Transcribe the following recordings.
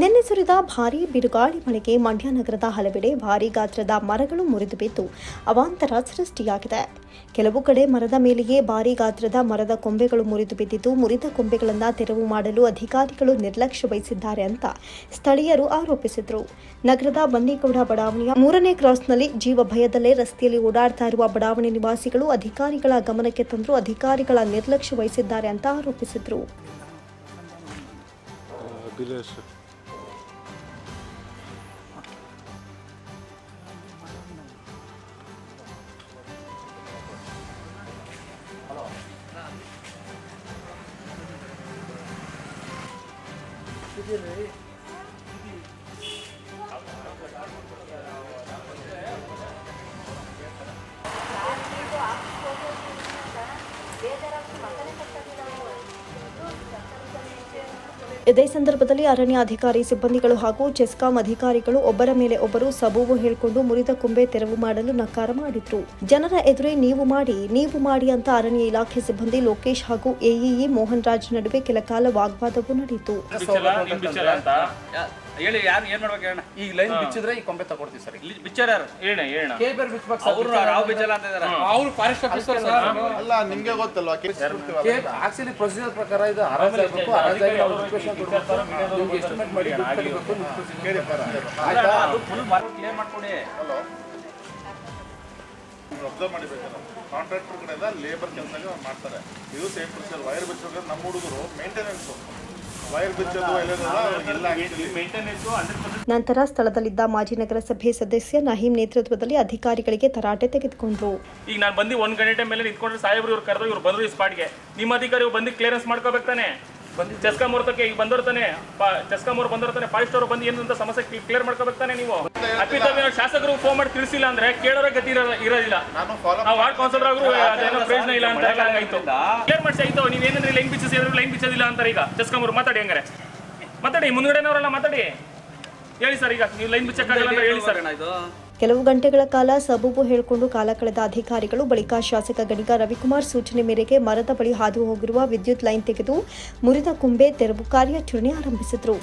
ನಿನ್ನೆ ಸುರಿದ ಭಾರೀ ಬಿರುಗಾಳಿ ಮಳೆಗೆ ಮಂಡ್ಯ ನಗರದ ಹಲವೆಡೆ ಭಾರೀ ಗಾತ್ರದ ಮರಗಳು ಮುರಿದು ಬಿದ್ದು ಅವಾಂತರ ಸೃಷ್ಟಿಯಾಗಿದೆ. ಕೆಲವು ಕಡೆ ಮರದ ಮೇಲೆಯೇ ಭಾರೀ ಗಾತ್ರದ ಮರದ ಕೊಂಬೆಗಳು ಮುರಿದು ಬಿದ್ದಿದ್ದು, ಮುರಿದ ಕೊಂಬೆಗಳನ್ನು ತೆರವು ಮಾಡಲು ಅಧಿಕಾರಿಗಳು ನಿರ್ಲಕ್ಷ್ಯ ವಹಿಸಿದ್ದಾರೆ ಅಂತ ಸ್ಥಳೀಯರು ಆರೋಪಿಸಿದರು. ನಗರದ ಬನ್ನಿಗೌಡ ಬಡಾವಣೆಯ ಮೂರನೇ ಕ್ರಾಸ್ನಲ್ಲಿ ಜೀವ ಭಯದಲ್ಲೇ ರಸ್ತೆಯಲ್ಲಿ ಓಡಾಡ್ತಾ ಇರುವ ಬಡಾವಣೆ ನಿವಾಸಿಗಳು ಅಧಿಕಾರಿಗಳ ಗಮನಕ್ಕೆ ತಂದು ಅಧಿಕಾರಿಗಳ ನಿರ್ಲಕ್ಷ್ಯ ವಹಿಸಿದ್ದಾರೆ ಅಂತ ಆರೋಪಿಸಿದರು. Pedreiro aí. ಇದೇ ಸಂದರ್ಭದಲ್ಲಿ ಅರಣ್ಯ ಅಧಿಕಾರಿ ಸಿಬ್ಬಂದಿಗಳು ಹಾಗೂ ಚೆಸ್ಕಾಂ ಅಧಿಕಾರಿಗಳು ಒಬ್ಬರ ಮೇಲೆ ಒಬ್ಬರು ಸಬೂಬು ಹೇಳಿಕೊಂಡು ಮುರಿದ ಕೊಂಬೆ ತೆರವು ಮಾಡಲು ನಕಾರ ಮಾಡಿದ್ರು. ಜನರ ಎದುರೇ ನೀವು ಮಾಡಿ ನೀವು ಮಾಡಿ ಅಂತ ಅರಣ್ಯ ಇಲಾಖೆ ಸಿಬ್ಬಂದಿ ಲೋಕೇಶ್ ಹಾಗೂ ಎಇಇ ಮೋಹನ್ ರಾಜ್ ನಡುವೆ ಕೆಲ ಕಾಲ ವಾಗ್ವಾದವೂ ನಡೆಯಿತು. ಹೇಳಿ ಯಾರು ಏನ್ ಮಾಡ್ಬೇಕು ಹೇಳ ಈ ಲೈನ್ ಬಿಚ್ಚಿದ್ರೆ ಈ ಕೊಂಬೆ ತಗೊಡ್ತೀವಿ ಸರ್ ಇಲ್ಲಿ. ಬಿಚ್ಚಾರ ಯಾರು? ಹೇಳ ಬಿಚ್ಚಬೇಕು ಅವ್ರು ರಾವ್ ಬಿಚ್ಚಲ್ಲ ಅಂತ ಇದಾರೆ. ಅವ್ರು ಫಾರೆಸ್ಟ್ ಆಫೀಸರ್ ಸರ್. ಅಲ್ಲ ನಿಮ್ಗೆ ಗೊತ್ತಲ್ವಾ? ಆಕ್ಚುಲಿ ಪ್ರೊಸೀಜರ್ ಪ್ರಕಾರ ಇದು ಹರಾಜಾಗಬೇಕು ಹರಾಜಾಗಿ ನಾವು ರಿಕ್ವೆಷನ್ ಕೊಡಬೇಕು. ನಿಮ್ಗೆ ಎಸ್ಟಿಮೇಟ್ ಮಾಡಿ ಕೇಳಿ ಸರ್. ಅದು ಫುಲ್ ಕ್ಲಿಯರ್ ಮಾಡ್ಕೊಡಿ. ಹಲೋ ಅಬ್ಸರ್ವ್ ಮಾಡಿಬೇಕಲ್ಲ ಕಾಂಟ್ರಾಕ್ಟರ್ ಕಡೆಯಿಂದ ಲೇಬರ್ ಕೆಲಸ ಮಾಡ್ತಾರೆ. ಇದು ಸೇಮ್ ಪ್ರೊಸೀಜರ್ ವೈರ್ ಬಿಚ್ಚೋದ್ರೆ ನಮ್ಮ ಹುಡುಗರು ಮೇಂಟೆನೆನ್ಸ್ ನಂತರ ಸ್ಥಳದಲ್ಲಿದ್ದ ಮಾಜಿ ನಗರಸಭೆ ಸದಸ್ಯ ನಹೀಂ ನೇತೃತ್ವದಲ್ಲಿ ಅಧಿಕಾರಿಗಳಿಗೆ ತರಾಟೆ ತೆಗೆದುಕೊಂಡ್ರು. ಈಗ ನಾನು ಬಂದು ಒಂದ್ ಗಂಟೆ ಮೇಲೆ ನಿಂತ್ಕೊಂಡ್ರೆ ಸಾಹೇಬ್ರು ಇವ್ರು ಕರೆದು ಇವ್ರು ಬಂದ್ರು ಈ ಸ್ಪಾಟ್ಗೆ ನಿಮ್ಮ ಅಧಿಕಾರಿ ಬಂದು ಕ್ಲಿಯರೆನ್ಸ್ ಮಾಡ್ಕೋಬೇಕು ತಾನೆ? ಚೆಸ್ಕಾಂ ಅವ್ರ ತಕ್ಕೆ ಈಗ ಬಂದೋರ್ತಾನೆ ಚಸ್ಕಾ ಮೂರ್ ಬಂದೋರ್ತಾನೆ ಫಾರೆಸ್ಟ್ ಸ್ಟಾರ್ ಬಂದು ಏನಂತ ಸಮಸ್ಯೆ ಕ್ಲಿಯರ್ ಮಾಡ್ಕೋಬೇಕಾನೆ ನೀವು? ಅಪ್ಪಿತಪ್ಪಿ ನಾವು ಶಾಸಕರು ಫೋನ್ ಮಾಡಿ ತಿಳಿಸಿಲ್ಲ ಅಂದ್ರೆ ಕೇಳೋರ ಗತಿ ಇರೋ- ಇರೋದಿಲ್ಲ. ನಾನು ಫಾಲೋ ನಾವು ವಾರ್ಡ್ ಕೌನ್ಸಿಲರ್ ಆಗ್ರು ಅದೇನೋ ಪ್ರಯೋಜನ ಇಲ್ಲ ಅಂತ ಹಂಗಾಯ್ತು ಕ್ಲಿಯರ್ ಮಾಡಿಸಿ ಆಯ್ತು. ನೀವು ಏನಂದ್ರೆ ಲೈನ್ ಬಿಚ್ಚಿಸಿ ಲೈನ್ ಬಿಚ್ಚೋದಿಲ್ಲ ಅಂತಾರೆ ಈಗ. ಚಸ್ಕಾ ಅವ್ರು ಮಾತಾಡಿ ಹಂಗಾರೆ. ಮಾತಾಡಿ ಮುಂದ್ಗಡೆನವರೆಲ್ಲ ಮಾತಾಡಿ. ಹೇಳಿ ಸರ್ ಈಗ ನೀವು ಲೈನ್ ಬಿಚ್ಚಕ್ಕಾಗಲ್ಲ ಅಂತ ಹೇಳಿ ಸರ್ ಇದು. ಕೆಲವು ಗಂಟೆಗಳ ಕಾಲ ಸಬೂಬು ಹೇಳಿಕೊಂಡು ಕಾಲ ಕಳೆದ ಅಧಿಕಾರಿಗಳು ಬಳಿಕ ಶಾಸಕ ಗಣಿಗ ರವಿಕುಮಾರ್ ಸೂಚನೆ ಮೇರೆಗೆ ಮರದ ಬಳಿ ಹಾದು ಹೋಗಿರುವ ವಿದ್ಯುತ್ ಲೈನ್ ತೆಗೆದು ಮುರಿದ ಕುಂಬೆ ತೆರವು ಕಾರ್ಯಾಚರಣೆ ಆರಂಭಿಸಿದ್ರು.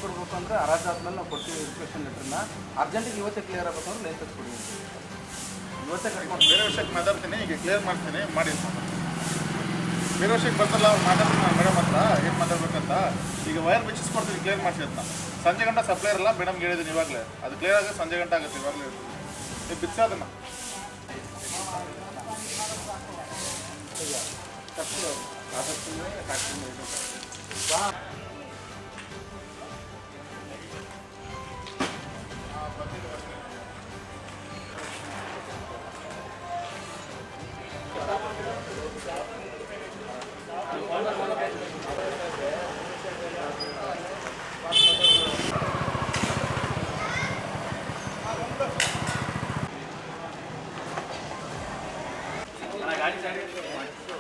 ಬೇರೆ ವರ್ಷಕ್ಕೆ ಈಗ ಕ್ಲಿಯರ್ ಮಾಡ್ತೀನಿ ಮಾಡಿ. ಬೇರೆ ವರ್ಷಕ್ಕೆ ಬರ್ತಲ್ಲ ಅವ್ರು ಮಾತಾಡ್ತೀನಿ ನಾನು ಮೇಡಮ್ ಹತ್ರ ಏನು ಮಾತಾಡ್ಬೇಕಂತ. ಈಗ ವೈರ್ ಬಿಚ್ಚಿಸ್ಕೊಡ್ತೀನಿ ಕ್ಲಿಯರ್ ಮಾಡಿಸಿ ಅಂತ. ಸಂಜೆ ಗಂಟ ಸಪ್ಲೈರ್ ಅಲ್ಲ ಮೇಡಮ್ಗೆ ಹೇಳಿದ್ದೀನಿ ಇವಾಗಲೇ. ಅದು ಕ್ಲಿಯರ್ ಆಗಿ ಸಂಜೆ ಗಂಟೆ ಆಗುತ್ತೆ ಇವಾಗಲೇ ನೀವು ಬಿಚ್ಚೋದನ್ನ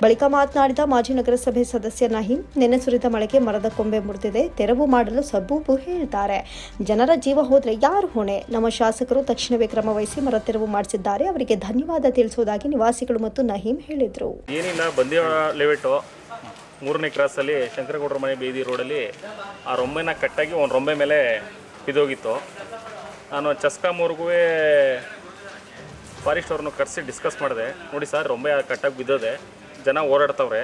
ಬಳಿಕ ಮಾತನಾಡಿದ ಮಾಜಿ ನಗರಸಭೆ ಸದಸ್ಯ ನಹೀಂ, ನೆನೆ ಸುರಿದ ಮಳೆಗೆ ಮರದ ಕೊಂಬೆ ಮುರಿದಿದೆ, ತೆರವು ಮಾಡಲು ಸಬೂಬು ಹೇಳಿದ್ದಾರೆ ಜನರ ಜೀವ ಹೋದರೆ ಯಾರು ಹೊಣೆ? ನಮ್ಮ ಶಾಸಕರು ತಕ್ಷಣವೇ ಕ್ರಮ ವಹಿಸಿ ಮರ ತೆರವು ಮಾಡಿಸಿದ್ದಾರೆ. ಅವರಿಗೆ ಧನ್ಯವಾದ ತಿಳಿಸುವುದಾಗಿ ನಿವಾಸಿಗಳು ಮತ್ತು ನಹೀಂ ಹೇಳಿದರು. ಏನಿಲ್ಲ ಬಂದೇವ ಲೆವೆಟು ಮೂರನೇ ಕ್ರಾಸಲ್ಲಿ ಶಂಕರಗೌಡರ ಮನೆ ಬೀದಿ ರೋಡಲ್ಲಿ ಆ ರೊಂಬೆನ ಕಟ್ಟಾಗಿ ಒಂದು ರೊಂಬೆ ಮೇಲೆ ಬಿದ್ದೋಗಿತ್ತು. ನಾನು ಚಸ್ಕಾಮೂರ್ಗೂ ಫಾರೆಸ್ಟ್ ಅವ್ರನ್ನ ಕರೆಸಿ ಡಿಸ್ಕಸ್ ಮಾಡಿದೆ. ನೋಡಿ ಸರ್, ರೊಂಬೆ ಕಟ್ಟಾಗಿ ಬಿದ್ದೋದೆ. ಜನ ಓಡಾಡ್ತವ್ರೆ.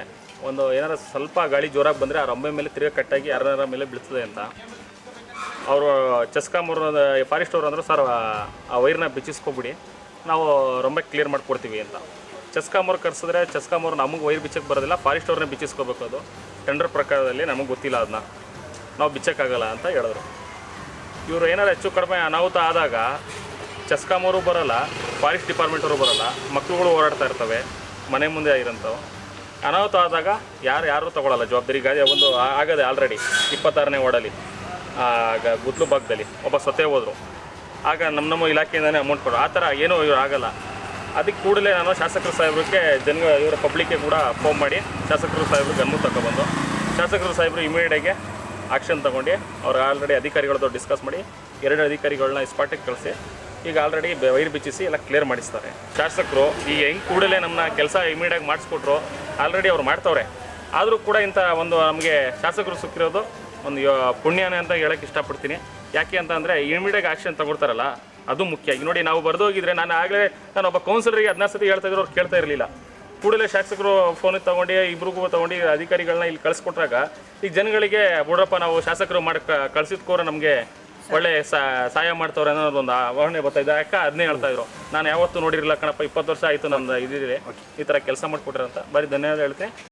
ಒಂದು ಏನಾರು ಸ್ವಲ್ಪ ಗಾಳಿ ಜೋರಾಗಿ ಬಂದರೆ ಆ ರೊಂಬೆ ಮೇಲೆ ತಿರ್ಗಾ ಕಟ್ಟಾಗಿ ಯಾರ ಮೇಲೆ ಬೀಳ್ತದೆ ಅಂತ. ಅವರು ಚೆಸ್ಕಾಮೂರು ಫಾರೆಸ್ಟ್ ಅವ್ರು ಅಂದರು, ಸರ್, ಆ ವೈರ್ನ ಬಿಚ್ಚಿಸ್ಕೊಬಿಡಿ. ನಾವು ರೊಂಬೆ ಕ್ಲಿಯರ್ ಮಾಡಿಕೊಡ್ತೀವಿ ಅಂತ. ಚೆಸ್ಕಾಮೂರು ಕರೆಸಿದ್ರೆ ಚೆಸ್ಕಾಮೂರು ನಮಗೆ ವೈರ್ ಬಿಚ್ಚಕ್ಕೆ ಬರೋದಿಲ್ಲ, ಫಾರೆಸ್ಟ್ ಅವ್ರನ್ನೇ ಬಿಚ್ಚಿಸ್ಕೋಬೇಕು ಅದು. ಟೆಂಡರ್ ಪ್ರಕಾರದಲ್ಲಿ ನಮಗೆ ಗೊತ್ತಿಲ್ಲ ಅದನ್ನ ನಾವು ಬಿಚ್ಚಕ್ಕಾಗಲ್ಲ ಅಂತ ಹೇಳಿದ್ರು. ಇವರು ಏನಾರು ಹೆಚ್ಚು ಕಡಿಮೆ ಅನಾಹುತ ಆದಾಗ ಚೆಸ್ಕಾಮವರು ಬರೋಲ್ಲ, ಫಾರೆಸ್ಟ್ ಡಿಪಾರ್ಟ್ಮೆಂಟವರು ಬರೋಲ್ಲ, ಮಕ್ಕಳುಗಳು ಓಡಾಡ್ತಾ ಇರ್ತವೆ, ಮನೆ ಮುಂದೆ ಇರೋಂಥವು ಅನಾಹುತ ಆದಾಗ ಯಾರು ಯಾರು ತೊಗೊಳಲ್ಲ, ಜವಾಬ್ದಾರಿ ಗಾಡಿ ಒಂದು ಆಗದೆ ಆಲ್ರೆಡಿ ಇಪ್ಪತ್ತಾರನೇ ವಾರ್ಡಲ್ಲಿ ಗುದ್ಲು ಭಾಗದಲ್ಲಿ ಒಬ್ಬ ಸತ್ತೇ ಹೋದರು. ಆಗ ನಮ್ಮ ನಮ್ಮ ಇಲಾಖೆಯಿಂದನೇ ಅಮೌಂಟ್ ಕೊಡು ಆ ಥರ ಏನೂ ಇವರು ಆಗಲ್ಲ. ಅದಕ್ಕೆ ಕೂಡಲೇ ನಾನು ಶಾಸಕರು ಸಾಹೇಬ್ರಿಗೆ ಜನ ಇವರ ಪಬ್ಲಿಕ್ಗೆ ಕೂಡ ಫೋನ್ ಮಾಡಿ ಶಾಸಕರು ಸಾಹೇಬ್ರು ಗಮನ ತಗೊಬಂದು ಶಾಸಕರು ಸಾಹೇಬರು ಇಮಿಡಿಯೇಟಾಗಿ ಆಕ್ಷನ್ ತಗೊಂಡು ಅವ್ರು ಆಲ್ರೆಡಿ ಅಧಿಕಾರಿಗಳದ್ದು ಡಿಸ್ಕಸ್ ಮಾಡಿ, ಎರಡು ಅಧಿಕಾರಿಗಳನ್ನ ಸ್ಪಾಟಿಗೆ ಕಳಿಸಿ ಈಗ ಆಲ್ರೆಡಿ ವೈರ್ ಬಿಚ್ಚಿಸಿ ಎಲ್ಲ ಕ್ಲಿಯರ್ ಮಾಡಿಸ್ತಾರೆ. ಶಾಸಕರು ಈ ಹೆಂಗೆ ಕೂಡಲೇ ನಮ್ಮನ್ನ ಕೆಲಸ ಇಮಿಡಿಯಾಗಿ ಮಾಡಿಸ್ಕೊಟ್ರು. ಆಲ್ರೆಡಿ ಅವ್ರು ಮಾಡ್ತವ್ರೆ. ಆದರೂ ಕೂಡ ಇಂಥ ಒಂದು ನಮಗೆ ಶಾಸಕರು ಸಿಕ್ಕಿರೋದು ಒಂದು ಪುಣ್ಯನೇ ಅಂತ ಹೇಳಕ್ಕೆ ಇಷ್ಟಪಡ್ತೀನಿ. ಯಾಕೆ ಅಂತ ಅಂದರೆ ಇಮಿಡಿಯಾಗಿ ಆ್ಯಕ್ಷನ್ ತಗೊಳ್ತಾರಲ್ಲ, ಅದು ಮುಖ್ಯ. ಈಗ ನೋಡಿ ನಾವು ಬರೆದೋಗಿದ್ರೆ ನಾನು ಆಗಲೇ ನಾನು ಒಬ್ಬ ಕೌನ್ಸಿಲರಿಗೆ ಹದಿನಾರು ಸತಿ ಹೇಳ್ತಾ ಇದ್ರು, ಅವ್ರು ಕೇಳ್ತಾ ಇರಲಿಲ್ಲ. ಕೂಡಲೇ ಶಾಸಕರು ಫೋನಿಗೆ ತೊಗೊಂಡು, ಇಬ್ರಿಗೂ ತೊಗೊಂಡು ಅಧಿಕಾರಿಗಳನ್ನ ಇಲ್ಲಿ ಕಳಿಸ್ಕೊಟ್ರಾಗ, ಈಗ ಜನಗಳಿಗೆ, ಬುಡ್ರಪ್ಪ, ನಾವು ಶಾಸಕರು ಮಾಡಕ್ಕೆ ಕಳ್ಸಿದ್ಕೋರ ನಮಗೆ ಒಳ್ಳೆ ಸಹಾಯ ಮಾಡ್ತವ್ರೆ ಅನ್ನೋದೊಂದು ಒಂದು ಬರ್ತಾ ಇದೆ. ಯಾಕೆ ಅದನ್ನೇ ಹೇಳ್ತಾ ಇದ್ರು? ನಾನು ಯಾವತ್ತೂ ನೋಡಿರಲಿಲ್ಲ ಕಣಪ್ಪ ಇಪ್ಪತ್ತು ವರ್ಷ ಆಯಿತು ನಮ್ದು ಇದಿದೆ. ಈ ಥರ ಕೆಲಸ ಮಾಡಿಕೊಟ್ರೆ ಅಂತ. ಬರೀ ಧನ್ಯವಾದ ಹೇಳ್ತೀನಿ